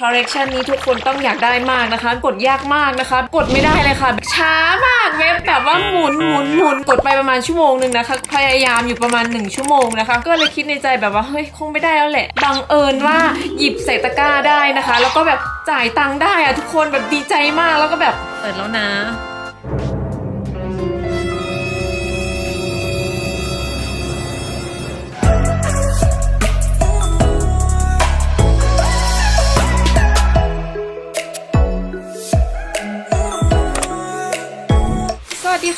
คอลเลกชันนี้ทุกคนต้องอยากได้มากนะคะ กดยากมากนะคะ กดไม่ได้เลยค่ะ ช้ามากเว็บแบบว่าหมุนหมุนหมุนกดไปประมาณชั่วโมงหนึ่งนะคะ พยายามอยู่ประมาณ 1 ชั่วโมงนะคะ ก็เลยคิดในใจแบบว่าเฮ้ยคงไม่ได้แล้วแหละบังเอิญว่าหยิบใส่ตะกร้าได้นะคะ แล้วก็แบบจ่ายตังค์ได้อะทุกคนแบบดีใจมากแล้วก็แบบเปิดแล้วนะ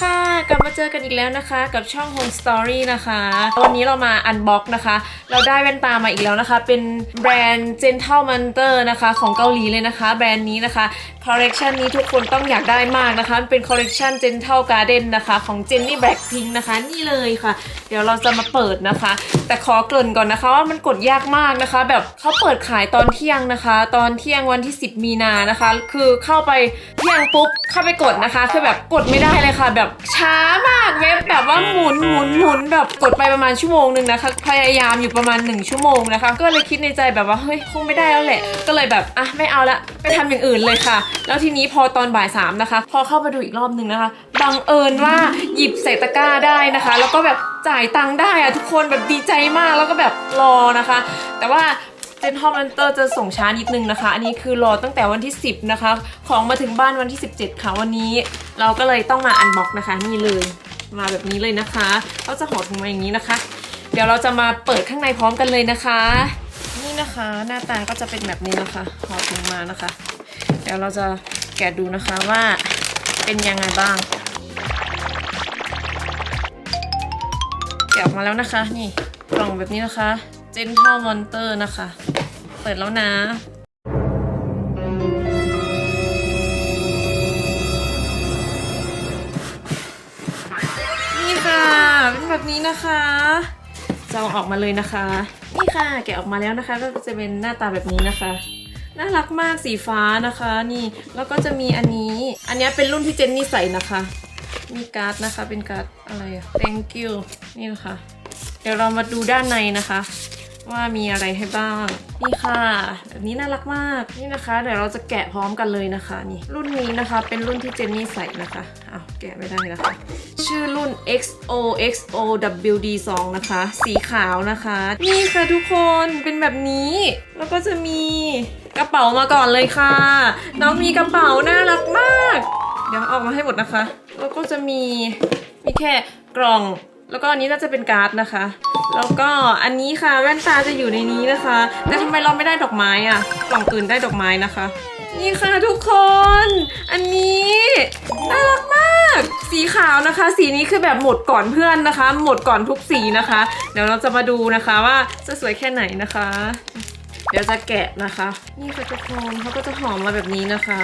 ค่ะกลับมาเจอกันอีกแล้วนะคะกับช่อง Home Story นะคะ วันนี้เรามาอันบ็อกนะคะ เราได้แว่นตามาอีกแล้วนะคะ เป็นแบรนด์ Gentle Monster นะคะ ของเกาหลีเลยนะคะ แบรนด์นี้นะคะคอลเลกชันนี้ทุกคนต้องอยากได้มากนะคะ เป็นคอลเลกชัน Gentle Garden นะคะของ Jennie Blackpink นะคะ นี่เลยค่ะ เดี๋ยวเราจะมาเปิดนะคะ แต่ขอเกริ่นก่อนนะคะว่ามันกดยากมากนะคะ แบบเขาเปิดขายตอนเที่ยงนะคะ ตอนเที่ยงวันที่ 10 มีนานะคะ คือเข้าไปเที่ยงปุ๊บเข้าไปกดนะคะ คือแบบกดไม่ได้เลยค่ะ แบบช้ามากเว็บแบบว่าหมุนหมุนหมุนแบบกดไปประมาณชั่วโมงหนึ่งนะคะ พยายามอยู่ประมาณ 1 ชั่วโมงนะคะ ก็เลยคิดในใจแบบว่าเฮ้ยคงไม่ได้แล้วแหละ ก็เลยแบบอะไม่เอาละไปทำอย่างอื่นเลยค่ะ แล้วทีนี้พอตอนบ่ายสามนะคะ พอเข้ามาดูอีกรอบหนึ่งนะคะบังเอิญว่าหยิบใส่ตะกร้าได้นะคะ แล้วก็แบบจ่ายตังค์ได้อะทุกคนแบบดีใจมากแล้วก็แบบรอนะคะ แต่ว่า เจนทอมันเตอร์จะส่งช้านิดนึงนะคะ อันนี้คือรอตั้งแต่วันที่ 10 นะคะ ของมาถึงบ้านวันที่ 17 ค่ะวันนี้ เราก็เลยต้องมาอันบ็อกนะคะนี่เลย มาแบบนี้เลยนะคะก็จะห่อถุงมาอย่างนี้นะคะ เดี๋ยวเราจะมาเปิดข้างในพร้อมกันเลยนะคะ นี่นะคะหน้าตาก็จะเป็นแบบนี้นะคะห่อถุงมานะคะ เดี๋ยวเราจะแกะดูนะคะว่าเป็นยังไงบ้าง แกะออกมาแล้วนะคะ นี่กล่องแบบนี้นะคะ Gentle Monster นะคะ เปิดแล้วนะนี่ค่ะเป็นแบบนี้นะคะจะเอาออกมาเลยนะคะ นี่ค่ะแกะออกมาแล้วนะคะ ก็จะเป็นหน้าตาแบบนี้นะคะน่ารักมากสีฟ้านะคะนี่แล้วก็จะมีอันนี้ อันนี้เป็นรุ่นที่เจนนี่ใส่นะคะ มีการ์ดนะคะเป็นการ์ดอะไรอะ thank you นี่นะคะ เดี๋ยวเรามาดูด้านในนะคะ ว่ามีอะไรให้บ้าง นี่ค่ะ แบบนี้น่ารักมาก นี่นะคะ เดี๋ยวเราจะแกะพร้อมกันเลยนะคะ นี่ รุ่นนี้นะคะเป็นรุ่นที่เจนนี่ใส่นะคะอ้าวแกะไม่ได้นะคะ ชื่อรุ่น XOXOWD 2 นะคะ สีขาวนะคะ นี่ค่ะทุกคนเป็นแบบนี้ แล้วก็จะมีกระเป๋ามาก่อนเลยค่ะ น้องมีกระเป๋าน่ารักมาก เดี๋ยวเอาออกมาให้หมดนะคะ แล้วก็จะมีมีแค่กล่อง แล้วก็อันนี้น่าจะเป็นการ์ดนะคะ แล้วก็อันนี้ค่ะแว่นตาจะอยู่ในนี้นะคะ แต่ทำไมเราไม่ได้ดอกไม้อะกล่องอื่นได้ดอกไม้นะคะ นี่ค่ะทุกคน อันนี้น่ารักมาก สีขาวนะคะ สีนี้คือแบบหมดก่อนเพื่อนนะคะ หมดก่อนทุกสีนะคะ เดี๋ยวเราจะมาดูนะคะว่าจะสวยแค่ไหนนะคะ เดี๋ยวจะแกะนะคะ นี่ค่ะทุกคนเขาก็จะหอมมาแบบนี้นะคะ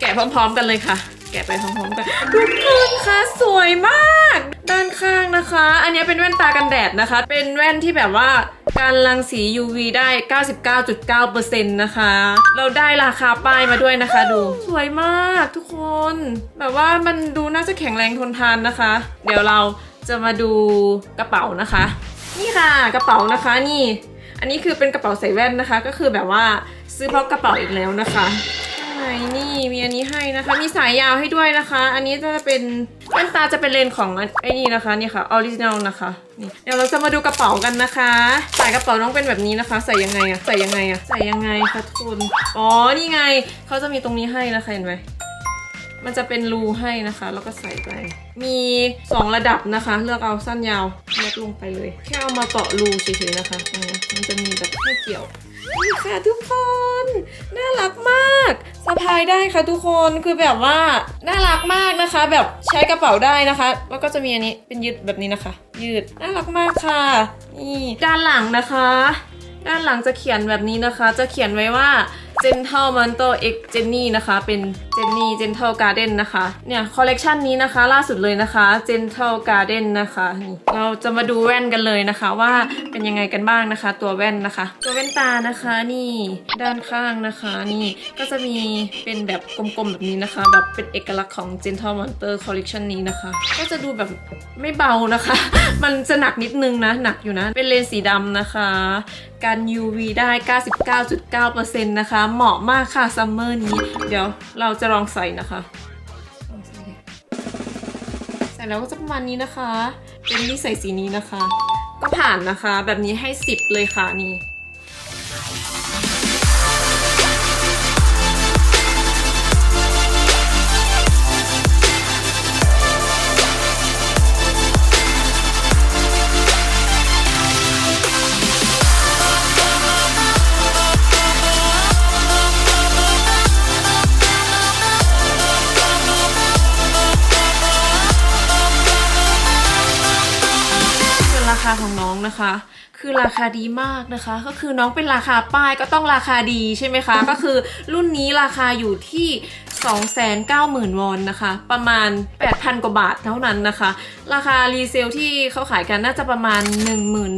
แกะพร้อม ๆ กันเลยค่ะ กะไปพร้อมๆกันทุกคนคะสวยมาก ด้านข้างนะคะ อันนี้เป็นแว่นตากันแดดนะคะ เป็นแว่นที่แบบว่าการรังสี UV ได้ 99.9%นะคะ เราได้ราคาป้ายมาด้วยนะคะดู สวยมากทุกคน แบบว่ามันดูน่าจะแข็งแรงทนทานนะคะ เดี๋ยวเราจะมาดูกระเป๋านะคะ นี่ค่ะกระเป๋านะคะนี่ อันนี้คือเป็นกระเป๋าใส่แว่นนะคะ ก็คือแบบว่าซื้อเพราะกระเป๋าอีกแล้วนะคะ นนี่มีอันนี้ให้นะคะ มีสายยาวให้ด้วยนะคะ อันนี้จะเป็นแว่นตาจะเป็นเลนของไอ้นี่นะคะนี่ค่ะออริจินัลนะคะนี่เดี๋ยวเราจะมาดูกระเป๋ากันนะคะสายกระเป๋าต้องเป็นแบบนี้นะคะ ใส่ยังไงอะใส่ยังไงอะใส่ยังไงคะทุกคนอ๋อนี่ไงเขาจะมีตรงนี้ให้นะคะเห็นไหม มันจะเป็นรูให้นะคะ แล้วก็ใส่ไป มี 2 ระดับนะคะ เลือกเอาสั้นยาวเลือกลงไปเลย แค่เอามาเกาะรูเฉยๆนะคะตรงนี้มันจะมีแบบให้เกี่ยวนี่ค่ะทุกคน น่ารักมากสะพายได้ค่ะทุกคนคือแบบว่าน่ารักมากนะคะ แบบใช้กระเป๋าได้นะคะ แล้วก็จะมีอันนี้เป็นยืดแบบนี้นะคะ ยืดน่ารักมากค่ะนี่ด้านหลังนะคะ ด้านหลังจะเขียนแบบนี้นะคะ จะเขียนไว้ว่า Gentle Mantle X Jenny นะคะ เป็น Jenny Gentle Garden นนะคะ เนี่ยคอลเลกชันนี้นะคะ ล่าสุดเลยนะคะ Gentle Garden นะคะนี่เราจะมาดูแว่นกันเลยนะคะ ว่าเป็นยังไงกันบ้างนะคะ ตัวแว่นนะคะ ตัวแว่นตานะคะนี่ด้านข้างนะคะนี่ก็จะมีเป็นแบบกลมๆแบบนี้นะคะ แบบเป็นเอกลักษณ์ของ Gentle Monster Collection นี้นะคะ ก็จะดูแบบไม่เบานะคะ มันจะหนักนิดนึงนะ หนักอยู่นะ เป็นเลนส์สีดำนะคะ กัน UV ได้ 99.9%นะคะเหมาะมากค่ะซัมเมอร์นี้ เดี๋ยวเราจะลองใส่นะคะ ใส่แล้วก็จะประมาณนี้นะคะเป็นนี่ใส่สีนี้นะคะ ก็ผ่านนะคะ แบบนี้ให้ 10 เลยค่ะนี่ นะคะ คือราคาดีมากนะคะ ก็คือน้องเป็นราคาป้ายก็ต้องราคาดีใช่ไหมคะ ก็คือรุ่นนี้ราคาอยู่ที่ 290,000 วอนนะคะ ประมาณ 8,000 กว่าบาทเท่านั้นนะคะ ราคารีเซลที่เขาขายกันน่าจะประมาณ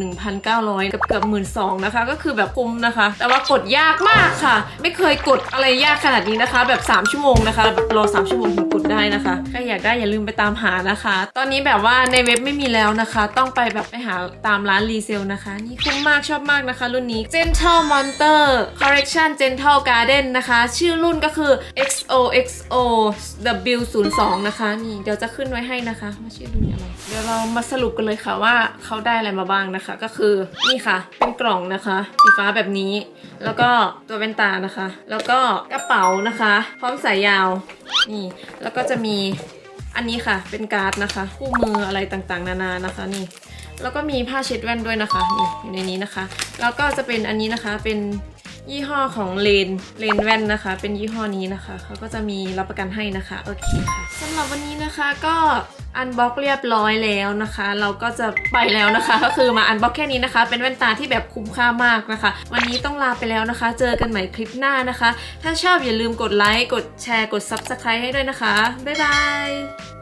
11,900 กับเกือบ 12,000นะคะ ก็คือแบบคุ้มนะคะ แต่ว่ากดยากมากค่ะ ไม่เคยกดอะไรยากขนาดนี้นะคะ แบบ 3 ชั่วโมงนะคะแบบรอ 3 ชั่วโมงถึงกดได้นะคะใครอยากได้อย่าลืมไปตามหานะคะ ตอนนี้แบบว่าในเว็บไม่มีแล้วนะคะ ต้องไปแบบไปหาตามร้านรีเซลนะคะ นี่คุ้มมากชอบมากนะคะ รุ่นนี้ Gentle Monster Correction Gentle Garden นะคะ ชื่อรุ่นก็คือ XO xo W02 นะคะ นี่เดี๋ยวจะขึ้นไว้ให้นะคะว่าชื่อรุ่นอะไร เดี๋ยวเรามาสรุปกันเลยค่ะว่าเขาได้อะไรมาบ้างนะคะ ก็คือนี่ค่ะ เป็นกล่องนะคะ สีฟ้าแบบนี้ แล้วก็ตัวแว่นตานะคะ แล้วก็กระเป๋านะคะ พร้อมสายยาวนี่ แล้วก็จะมีอันนี้ค่ะ เป็นการ์ดนะคะคู่มืออะไรต่างๆ นานานะคะนี่แล้วก็มีผ้าเช็ดแว่นด้วยนะคะนี่อยู่ในนี้นะคะ แล้วก็จะเป็นอันนี้นะคะเป็น ยี่ห้อของเลนเลนแว่นนะคะ เป็นยี่ห้อนี้นะคะเขาก็จะมีรับประกันให้นะคะโอเคค่ะสำหรับวันนี้นะคะก็อันบ็อกเรียบร้อยแล้วนะคะ เราก็จะไปแล้วนะคะ ก็คือมาอันบ็อกแค่นี้นะคะ เป็นแว่นตาที่แบบคุ้มค่ามากนะคะ วันนี้ต้องลาไปแล้วนะคะ เจอกันใหม่คลิปหน้านะคะ ถ้าชอบอย่าลืมกดไลค์กดแชร์กด Subscribe ให้ด้วยนะคะบ๊ายบาย